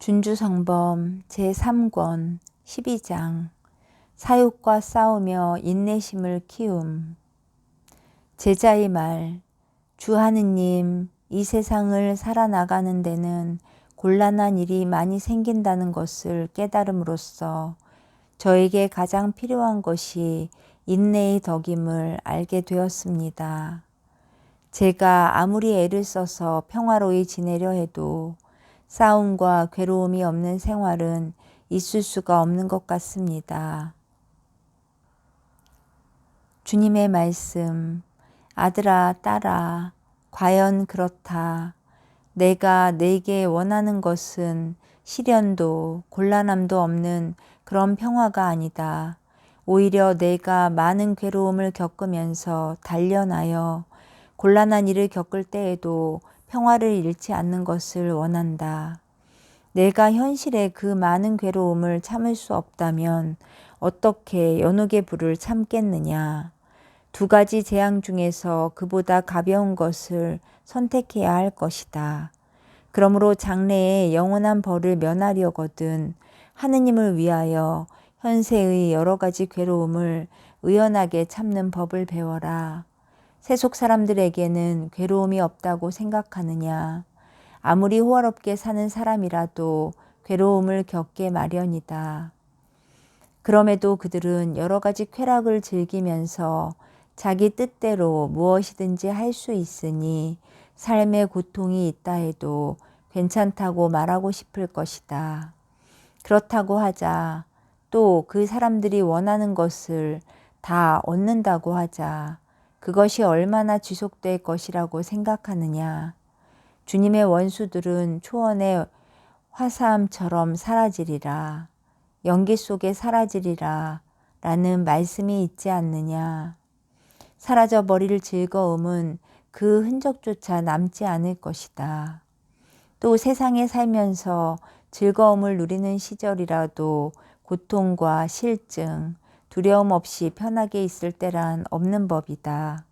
준주성범 제3권 12장 사육과 싸우며 인내심을 키움 제자의 말 주 하느님 이 세상을 살아나가는 데는 곤란한 일이 많이 생긴다는 것을 깨달음으로써 저에게 가장 필요한 것이 인내의 덕임을 알게 되었습니다. 제가 아무리 애를 써서 평화로이 지내려 해도 싸움과 괴로움이 없는 생활은 있을 수가 없는 것 같습니다. 주님의 말씀, 아들아, 딸아, 과연 그렇다. 내가 내게 원하는 것은 시련도 곤란함도 없는 그런 평화가 아니다. 오히려 내가 많은 괴로움을 겪으면서 단련하여 곤란한 일을 겪을 때에도 평화를 잃지 않는 것을 원한다. 내가 현실에 그 많은 괴로움을 참을 수 없다면 어떻게 연옥의 불을 참겠느냐. 두 가지 재앙 중에서 그보다 가벼운 것을 선택해야 할 것이다. 그러므로 장래에 영원한 벌을 면하려거든 하느님을 위하여 현세의 여러 가지 괴로움을 의연하게 참는 법을 배워라. 세속 사람들에게는 괴로움이 없다고 생각하느냐. 아무리 호화롭게 사는 사람이라도 괴로움을 겪게 마련이다. 그럼에도 그들은 여러 가지 쾌락을 즐기면서 자기 뜻대로 무엇이든지 할 수 있으니 삶의 고통이 있다 해도 괜찮다고 말하고 싶을 것이다. 그렇다고 하자 또 그 사람들이 원하는 것을 다 얻는다고 하자 그것이 얼마나 지속될 것이라고 생각하느냐. 주님의 원수들은 초원의 화사함처럼 사라지리라. 연기 속에 사라지리라. 라는 말씀이 있지 않느냐. 사라져 버릴 즐거움은 그 흔적조차 남지 않을 것이다. 또 세상에 살면서 즐거움을 누리는 시절이라도 고통과 실증, 두려움 없이 편하게 있을 때란 없는 법이다.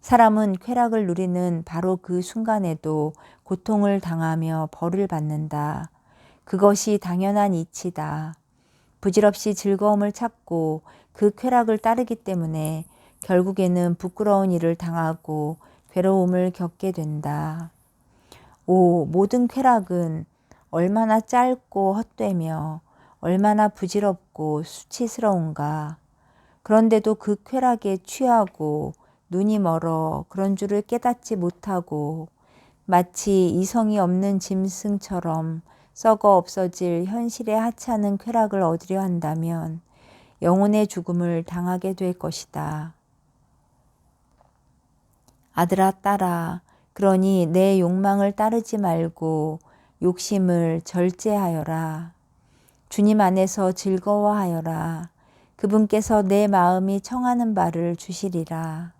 사람은 쾌락을 누리는 바로 그 순간에도 고통을 당하며 벌을 받는다. 그것이 당연한 이치다. 부질없이 즐거움을 찾고 그 쾌락을 따르기 때문에 결국에는 부끄러운 일을 당하고 괴로움을 겪게 된다. 오, 모든 쾌락은 얼마나 짧고 헛되며 얼마나 부질없고 수치스러운가. 그런데도 그 쾌락에 취하고 눈이 멀어 그런 줄을 깨닫지 못하고 마치 이성이 없는 짐승처럼 썩어 없어질 현실의 하찮은 쾌락을 얻으려 한다면 영혼의 죽음을 당하게 될 것이다. 아들아 딸아 그러니 내 욕망을 따르지 말고 욕심을 절제하여라. 주님 안에서 즐거워하여라. 그분께서 내 마음이 청하는 바를 주시리라.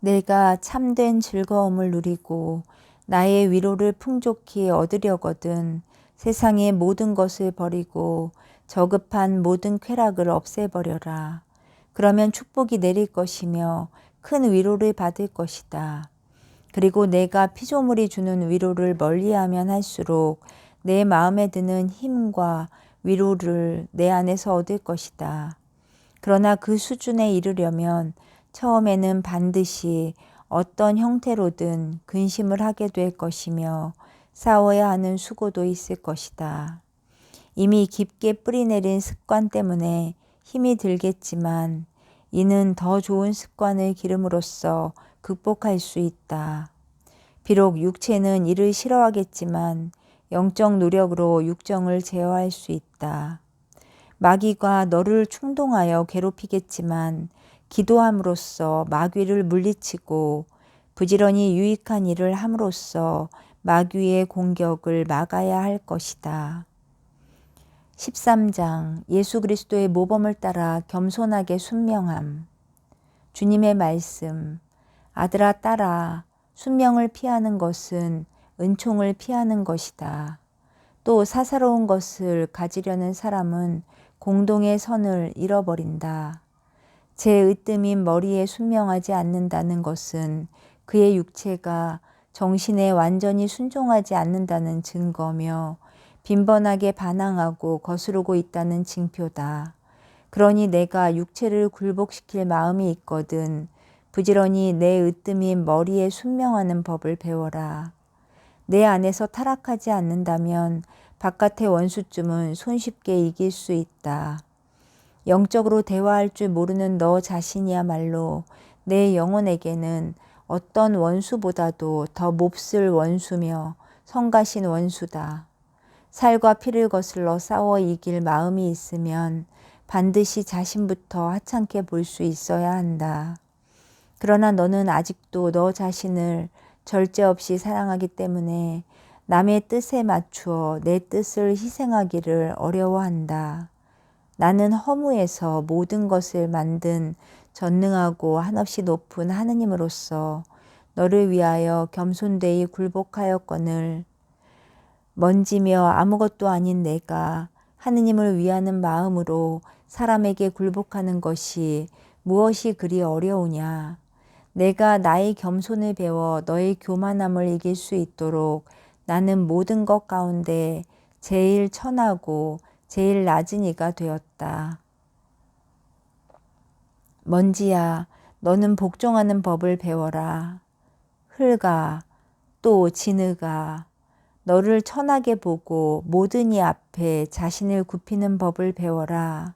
내가 참된 즐거움을 누리고 나의 위로를 풍족히 얻으려거든 세상의 모든 것을 버리고 저급한 모든 쾌락을 없애버려라. 그러면 축복이 내릴 것이며 큰 위로를 받을 것이다. 그리고 내가 피조물이 주는 위로를 멀리하면 할수록 내 마음에 드는 힘과 위로를 내 안에서 얻을 것이다. 그러나 그 수준에 이르려면 처음에는 반드시 어떤 형태로든 근심을 하게 될 것이며 싸워야 하는 수고도 있을 것이다. 이미 깊게 뿌리내린 습관 때문에 힘이 들겠지만 이는 더 좋은 습관을 기름으로써 극복할 수 있다. 비록 육체는 이를 싫어하겠지만 영적 노력으로 육정을 제어할 수 있다. 마귀가 너를 충동하여 괴롭히겠지만 기도함으로써 마귀를 물리치고 부지런히 유익한 일을 함으로써 마귀의 공격을 막아야 할 것이다. 13장 예수 그리스도의 모범을 따라 겸손하게 순명함. 주님의 말씀. 아들아 딸아 순명을 피하는 것은 은총을 피하는 것이다. 또 사사로운 것을 가지려는 사람은 공동의 선을 잃어버린다. 제 으뜸인 머리에 순명하지 않는다는 것은 그의 육체가 정신에 완전히 순종하지 않는다는 증거며 빈번하게 반항하고 거스르고 있다는 징표다. 그러니 내가 육체를 굴복시킬 마음이 있거든 부지런히 내 으뜸인 머리에 순명하는 법을 배워라. 내 안에서 타락하지 않는다면 바깥의 원수쯤은 손쉽게 이길 수 있다. 영적으로 대화할 줄 모르는 너 자신이야말로 내 영혼에게는 어떤 원수보다도 더 몹쓸 원수며 성가신 원수다. 살과 피를 거슬러 싸워 이길 마음이 있으면 반드시 자신부터 하찮게 볼 수 있어야 한다. 그러나 너는 아직도 너 자신을 절제 없이 사랑하기 때문에 남의 뜻에 맞추어 내 뜻을 희생하기를 어려워한다. 나는 허무에서 모든 것을 만든 전능하고 한없이 높은 하느님으로서 너를 위하여 겸손되이 굴복하였거늘 먼지며 아무것도 아닌 내가 하느님을 위하는 마음으로 사람에게 굴복하는 것이 무엇이 그리 어려우냐. 내가 나의 겸손을 배워 너의 교만함을 이길 수 있도록 나는 모든 것 가운데 제일 천하고 제일 낮은 이가 되었다. 먼지야, 너는 복종하는 법을 배워라. 흙아, 또 진흙아, 너를 천하게 보고 모든 이 앞에 자신을 굽히는 법을 배워라.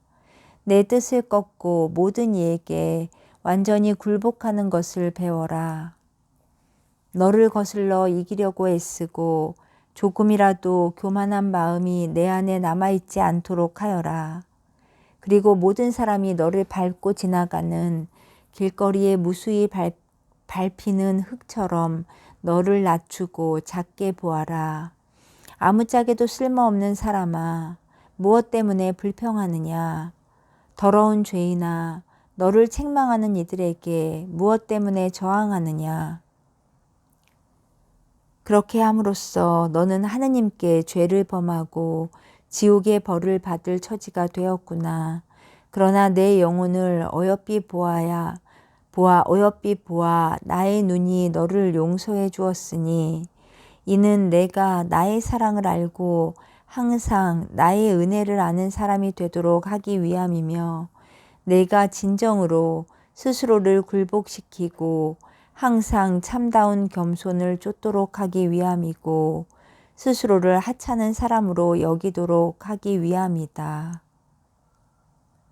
내 뜻을 꺾고 모든 이에게 완전히 굴복하는 것을 배워라. 너를 거슬러 이기려고 애쓰고 조금이라도 교만한 마음이 내 안에 남아있지 않도록 하여라. 그리고 모든 사람이 너를 밟고 지나가는 길거리에 무수히 밟, 밟히는 흙처럼 너를 낮추고 작게 보아라. 아무짝에도 쓸모없는 사람아, 무엇 때문에 불평하느냐? 더러운 죄이나 너를 책망하는 이들에게 무엇 때문에 저항하느냐? 그렇게 함으로써 너는 하느님께 죄를 범하고 지옥의 벌을 받을 처지가 되었구나. 그러나 내 영혼을 어여삐 보아야 보아 어여삐 보아 나의 눈이 너를 용서해 주었으니 이는 내가 나의 사랑을 알고 항상 나의 은혜를 아는 사람이 되도록 하기 위함이며 내가 진정으로 스스로를 굴복시키고 항상 참다운 겸손을 쫓도록 하기 위함이고 스스로를 하찮은 사람으로 여기도록 하기 위함이다.